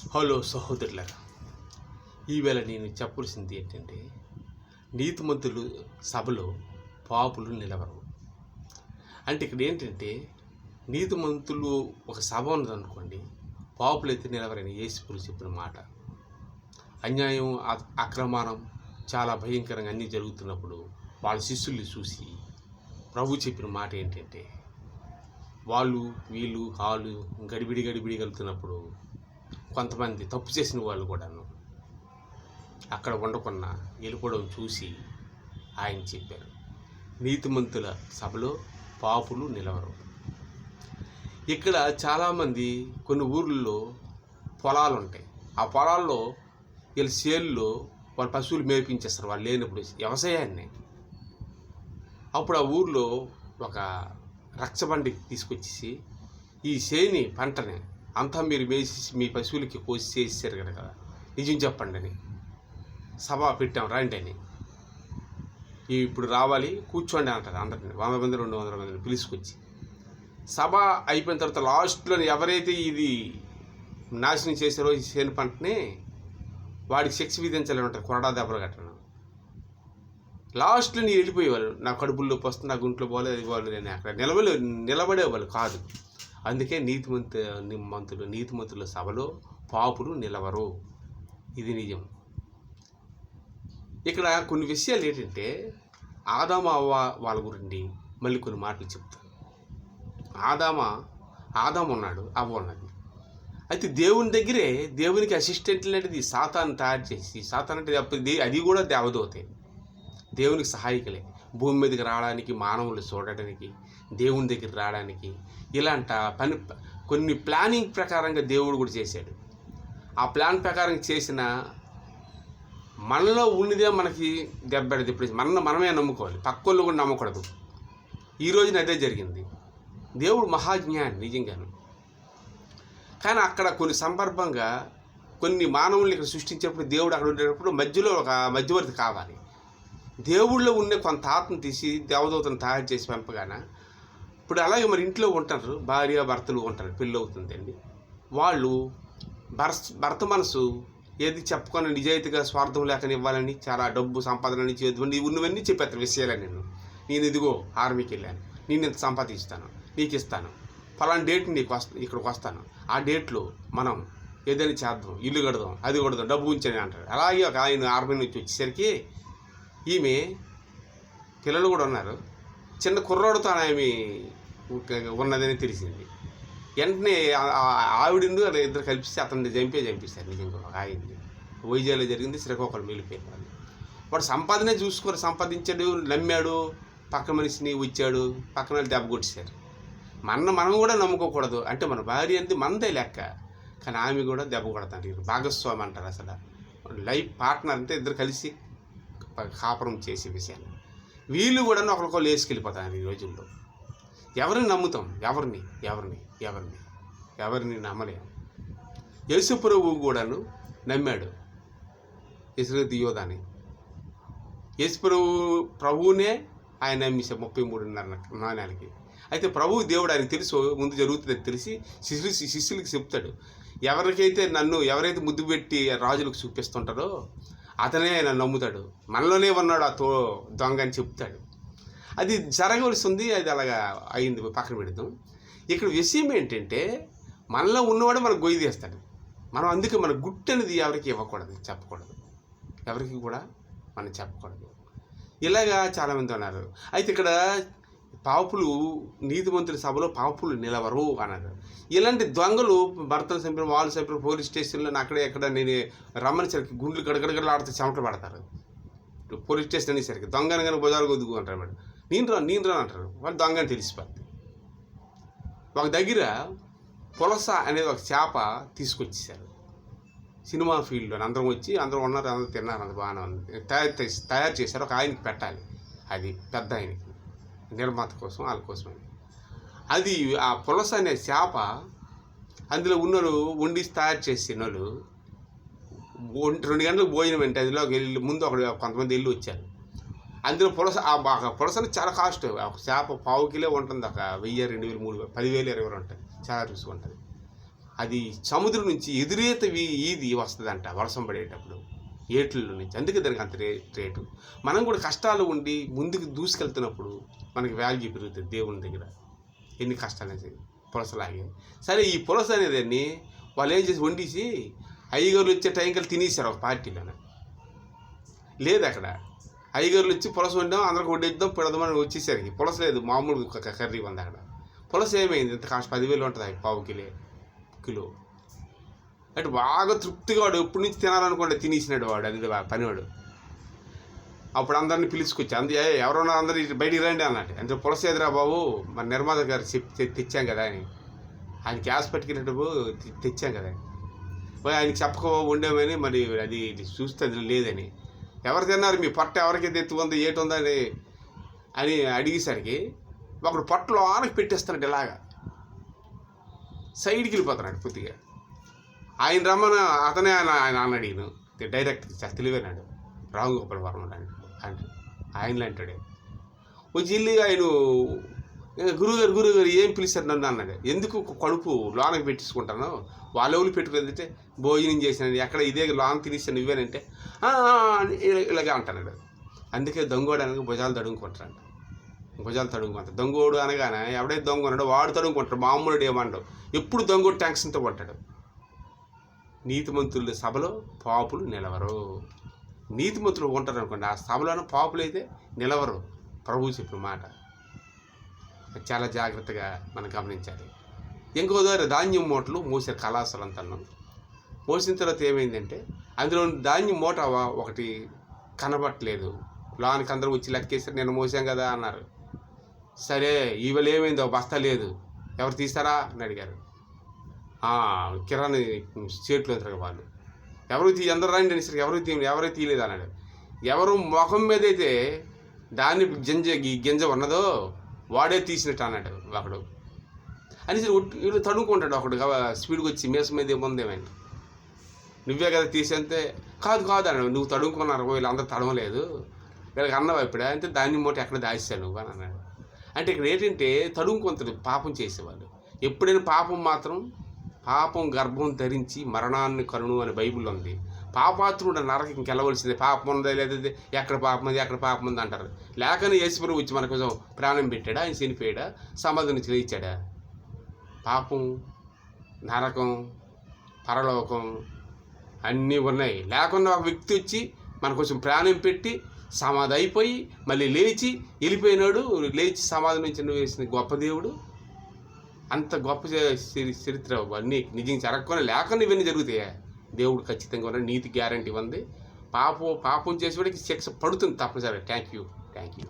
Hello సహోదరులరా ఈవేళ నేను చెప్పాల్సింది ఏంటంటే నీతిమంతులు సభలో పాపులు నిలవరు. అంటే ఇక్కడ ఏంటంటే నీతిమంతులు ఒక సభ ఉన్నదనుకోండి పాపులు అయితే నిలవరని యేసుపులు చెప్పిన మాట. అన్యాయం అక్రమానం చాలా భయంకరంగా అన్నీ జరుగుతున్నప్పుడు వాళ్ళ శిష్యుల్ని చూసి ప్రభు చెప్పిన మాట ఏంటంటే వాళ్ళు వీళ్ళు హాలు గడిబిడి గడిబిడి కలుగుతున్నప్పుడు కొంతమంది తప్పు చేసిన వాళ్ళు కూడాను అక్కడ ఉండకుండా వెళ్ళిపోవడం చూసి ఆయన చెప్పారు. నీతిమంతుల సభలో పాపులు నిలవరు. ఇక్కడ చాలామంది కొన్ని ఊర్లలో పొలాలు ఉంటాయి ఆ పొలాల్లో వీళ్ళ చేల్లో వాళ్ళ పశువులు మేపించేస్తారు వాళ్ళు లేనప్పుడు వ్యవసాయాన్ని. అప్పుడు ఆ ఊర్లో ఒక రక్షబండి తీసుకొచ్చేసి ఈ చేని పంటని అంతా మీరు వేసి మీ పశువులకి కోసి చేసారు కదా కదా నిజం చెప్పండి అని. సభ పెట్టాం రండి అని. ఇప్పుడు రావాలి కూర్చోండి అంటారు అందరిని. వంద మంది రెండు వందల మందిని పిలుచుకొచ్చి. సభ అయిపోయిన తర్వాత లాస్ట్లో ఎవరైతే ఇది నాశనం చేశారో ఈ చేను పంటని వాడికి శిక్ష విధించాలని ఉంటారు కొరడా దెబ్బలు కట్టడం. లాస్ట్లో నేను వెళ్ళిపోయేవాళ్ళు. నా కడుపుల్లో వస్తుంది నా గుంట్లో పోలేదు అది పోలేదు నేను అక్కడ నిలబడే నిలబడేవాళ్ళు కాదు. అందుకే నీతిమంతు మంతులు నీతిమంతుల సభలో పాపులు నిలవరు. ఇది నిజం. ఇక్కడ కొన్ని విషయాలు ఏంటంటే ఆదామ అవ్వ వాళ్ళ గురించి మళ్ళీ కొన్ని మాటలు చెప్తాను. ఆదామ ఆదామ ఉన్నాడు అవ్వ ఉన్నది అయితే దేవుని దగ్గరే దేవునికి అసిస్టెంట్ లాంటిది సాతాన్ని తయారు చేసి సాతాన్ అంటే అది కూడా దేవదోతే. దేవునికి సహాయకులే. భూమి మీదకి రావడానికి మానవులు చూడడానికి దేవుని దగ్గర రావడానికి ఇలాంట పని కొన్ని ప్లానింగ్ ప్రకారంగా దేవుడు కూడా చేశాడు. ఆ ప్లాన్ ప్రకారం చేసిన మనలో ఉన్నదే మనకి దెబ్బడి ఇప్పుడు మన మనమే నమ్ముకోవాలి. పక్కోళ్ళు కూడా నమ్మకూడదు. ఈ రోజున అదే జరిగింది. దేవుడు మహాజ్ఞాని నిజంగాను. కానీ అక్కడ కొన్ని సందర్భంగా కొన్ని మానవుల్ని ఇక్కడ సృష్టించేటప్పుడు దేవుడు అక్కడ ఉండేటప్పుడు మధ్యలో ఒక మధ్యవర్తి కావాలి. దేవుళ్ళో ఉండే కొంత ఆత్మ తీసి దేవదూతను తయారు చేసి పంపగాన? ఇప్పుడు అలాగే మరి ఇంట్లో ఉంటారు భార్య భర్తలు ఉంటారు పెళ్ళి అవుతుందండి వాళ్ళు భర్త భర్త మనసు ఏది చెప్పుకొని నిజాయితీగా స్వార్థం లేకని ఇవ్వాలని చాలా డబ్బు సంపాదన నుంచి ఉన్నవన్నీ చెప్పేస్తారు విషయాలే నేను. నేను ఇదిగో ఆర్మీకి వెళ్ళాను. నేను ఇంత సంపాదిస్తాను నీకు ఇస్తాను. ఫలానా డేట్ నీకు వస్తా ఇక్కడికి వస్తాను. ఆ డేట్లో మనం ఏదైనా చేద్దాం ఇల్లు కడదాం అది కొడదాం డబ్బు ఉంచని అంటారు. అలాగే ఒక ఆయన ఆర్మీ నుంచి వచ్చేసరికి ఈమె పిల్లలు కూడా ఉన్నారు. చిన్న కుర్రోడుతో ఆమె ఉన్నదని తెలిసింది. వెంటనే ఆ- ఆవిడను అలా ఇద్దరు కలిపిస్తే అతన్ని చంపే చంపిస్తారు నిజంగా ఒక ఆయన్ని. వైజాగ్లో జరిగింది శ్రీకాకుళం వెళ్ళిపోయారు వాళ్ళు. వాడు సంపాదనే చూసుకొని సంపాదించాడు నమ్మాడు పక్క మనిషిని వచ్చాడు పక్కన వాళ్ళు దెబ్బ కొట్టేశారు. మన మనం కూడా నమ్ముకోకూడదు. అంటే మన భార్య అంటే మనదే లెక్క. కానీ ఆమె కూడా దెబ్బ కొడతాను. భాగస్వామి అంటారు అసలు. లైఫ్ పార్ట్నర్ అంటే ఇద్దరు కలిసి కాపురం చేసే విషయాన్ని వీళ్ళు కూడా ఒకరికొకరు వేసుకెళ్ళిపోతారు ఈ రోజుల్లో. ఎవరిని నమ్ముతాం? ఎవరిని? ఎవరిని? ఎవరిని? ఎవరిని నమ్మలేము యేసుప్రభు కూడాను నమ్మాడు. ఇసురు దియోదాని యేసుప్రభు ప్రభువునే ఆయన నమ్మేశారు ముప్పై మూడున్నర నాణ్యాలకి అయితే ప్రభు దేవుడు ఆయన తెలుసు ముందు జరుగుతుందని తెలిసి శిష్యులు శిష్యులకి చెప్తాడు. ఎవరికైతే నన్ను ఎవరైతే ముద్దు పెట్టి రాజులకు చూపిస్తుంటారో అతనే నన్ను నమ్ముతాడు. మనలోనే ఉన్నాడు ఆ తో దొంగ అని చెప్తాడు. అది జరగవలసి ఉంది అది అలాగా అయింది పక్కన పెడదాం. ఇక్కడ విషయం ఏంటంటే మనలో ఉన్నవాడు మనకు గొయ్యి తీస్తాడు. మనం అందుకే మన గుట్టు అనేది ఎవరికి ఇవ్వకూడదు చెప్పకూడదు. ఎవరికి కూడా మనం చెప్పకూడదు. ఇలాగా చాలామంది ఉన్నారు. అయితే ఇక్కడ పాపులు నీతిమంతుల సభలో పాపులు నిలవరు అన్నారు ఇలాంటి దొంగలు భర్తలు చంపిన వాళ్ళు చంపిన పోలీస్ స్టేషన్లో అక్కడే ఎక్కడ నేను రమ్మనిసరికి గుండ్లు గడగడగడలాడితే చెమటలు పడతారు. పోలీస్ స్టేషన్ అనేసరికి దొంగ అనగానే బుజారు కొద్దుకు అంటారు వాడు నేను రా నేను రా అంటారు. వాళ్ళు దొంగ అని తెలిసిపోద్ది. ఒక దగ్గర పులస అనేది ఒక చేప తీసుకొచ్చేసారు సినిమా ఫీల్డ్లో అందరం వచ్చి అందరం ఉన్నారు అందరూ తిన్నారు అంత బాగానే ఉంది. తయారు చేసి- తయారు చేశారు. ఒక ఆయనకి పెట్టాలి. అది పెద్ద ఆయనకి. నిర్మాత కోసం వాళ్ళ కోసమే. అది ఆ పులస అనే చేప అందులో ఉన్నోళ్ళు వండి తయారు చేసిన వాళ్ళు రెండు గంటలకు భోజనం అంటే అందులో వెళ్ళి ముందు ఒక కొంతమంది వెళ్ళి వచ్చారు. అందులో పులస ఆ బా- చాలా కాస్ట్. ఒక చేప పావు కిలో ఉంటుంది. ఒక వెయ్యి రెండు వేలు మూడు వేలు పదివేలు ఇరవై వేలు ఉంటుంది చాలా రుచిగా ఉంటుంది. అది సముద్రం నుంచి ఎదురేత ఈది వస్తుందంట వర్షం పడేటప్పుడు. ఏట్ల నుంచి. అందుకే దానికి అంత రే రేటు. మనం కూడా కష్టాలు ఉండి ముందుకు దూసుకెళ్తున్నప్పుడు మనకి వాల్యూ పెరుగుతుంది దేవుని దగ్గర. ఎన్ని కష్టాలు అనేది పులసలాగే సరే ఈ పులస అనేదాన్ని వాళ్ళు ఏం చేసి వండేసి ఐగర్లు వచ్చే టైంకి తినేసారు ఒక పార్టీలోనే. లేదు అక్కడ. ఐగర్లు వచ్చి పులస వండాం అందరికి వడ్డిద్దాం పెడదామని వచ్చేసరికి పులస లేదు మామూలు కర్రీ ఉంది అక్కడ. పులస ఏమైంది? ఇంత కాస్ట్ పదివేలు ఉంటుంది పావు కిలో కిలో. అంటే బాగా తృప్తిగా వాడు ఎప్పటి నుంచి తినాలనుకుంటే తినేసినాడు వాడు అది పనివాడు. అప్పుడు అందరిని పిలుచుకొచ్చి అందు ఎవరన్నా అందరూ బయటికి రండి అన్నట్టు అంటే పులస బాబు మన నిర్మాత గారు చెప్పి తెచ్చాం కదా అని. ఆయన గ్యాస్ పట్టుకునేటప్పుడు తెచ్చాం కదా పోయి ఆయనకి చెప్పక ఉండేమని మరి అది చూస్తే అది లేదని. ఎవరు తిన్నారు? మీ పొట్ట ఎవరికి ఎత్తుకుందో ఏటుందని అని అడిగేసరికి ఒకడు పొట్టలో ఆనకి పెట్టేస్తున్నాడు ఇలాగా. సైడ్కి వెళ్ళిపోతున్నాడు పూర్తిగా. ఆయన రమ్మని అతనే ఆయన ఆయన అన్న అడిగిన డైరెక్ట్ చాలా తెలివైనాడు రామ్ గోపాల్ వర్మ అంటే అంటే ఆయనలో అంటాడే. వచ్చి ఇల్లు ఆయన గురుగారు గురుగారు ఏం పిలిచారు నన్ను అన్నాడు. ఎందుకు కడుపు లోనకి పెట్టించుకుంటాను? వాళ్ళ ఎవరు పెట్టుకుందంటే భోజనం చేసినాను ఎక్కడ ఇదే లోన తినేసాను ఇవ్వనంటే ఇలాగే అంటాడు అందుకే దొంగోడు అనగా భుజాలు తడుముకుంటారంట భుజాలు తడుముకుంటారు దొంగోడు అనగానే ఎవడైతే దొంగ ఉన్నాడో వాడు తడుముకుంటాడు మామూలుడు ఏమండవు ఎప్పుడు దొంగోడు ట్యాంక్స్తో పట్టాడు నీతిమంతుల సభలో పాపులు నిలవరు. నీతిమంతులు ఉంటారు అనుకోండి ఆ సభలోనే పాపులు అయితే నిలవరు. ప్రభు చెప్పిన మాట. చాలా జాగ్రత్తగా మనం గమనించాలి. ఇంకో దారి ధాన్యం మూటలు మూసే కళాశాల అంతా మోసిన తర్వాత ఏమైందంటే అందులో ఉన్న ధాన్యం మూట ఒకటి కనబట్టలేదు. లోనికి అందరూ వచ్చి లెక్కేసారు నేను మోసాం కదా అన్నారు. సరే ఇవాళ ఏమైందో బస్తా లేదు. ఎవరు తీస్తారా? అని అడిగారు. కిరాణా స్టేట్లో తిరగ వాళ్ళు. ఎవరు తీ అందరు రండి అనేసరికి ఎవరు తీ ఎవరు తీయలేదు అన్నాడు. ఎవరు ముఖం మీద అయితే దాన్ని గింజ గింజ ఉన్నదో వాడే తీసినట్టు అన్నాడు ఒకడు. అనేసి వీళ్ళు తడుకుంటాడు ఒకడు గవ- స్పీడ్కి వచ్చి మీసం మీద ఏముందేమని నువ్వే కదా తీసేంతే కాదు కాదు అన్నాడు. నువ్వు తడుకున్నారు వీళ్ళు అందరూ తడవలేదు వీళ్ళకి అన్నవా ఇప్పుడే అంటే దాన్ని మూట ఎక్కడ దాచావు నువ్వు అని అన్నాడు. అంటే ఇక్కడ ఏంటంటే తడుముకుంటాడు పాపం చేసేవాళ్ళు. ఎప్పుడైనా పాపం మాత్రం పాపం గర్భం ధరించి మరణాన్ని కరుణు అని బైబిల్ ఉంది. పాపాత్రుడు నరకం ఇంకెళ్ళవలసిందే పాపం ఉందా లేదా? ఎక్కడ పాపం ఉంది? ఎక్కడ పాపం ఉంది అంటారు. లేకనే యేసుప్రభు వచ్చి మన కోసం ప్రాణం పెట్టాడా? ఆయన చనిపోయాడా? సమాధిని చేయించాడా పాపం నరకం పరలోకం అన్నీ ఉన్నాయి. లేకుండా ఒక వ్యక్తి వచ్చి మన కోసం ప్రాణం పెట్టి సమాధి అయిపోయి మళ్ళీ లేచి వెళ్ళిపోయినాడు. లేచి సమాధి నుంచి వేసిన గొప్ప దేవుడు అంత గొప్ప చరిత్ర అవన్నీ నిజంగా జరగకుండా లేకుండా ఇవన్నీ జరుగుతాయా. దేవుడు ఖచ్చితంగా ఉన్న నీతి గ్యారంటీ ఉంది. పాపం పాపం చేసేవాడికి శిక్ష పడుతుంది తప్పనిసరిగా. Thank you thank you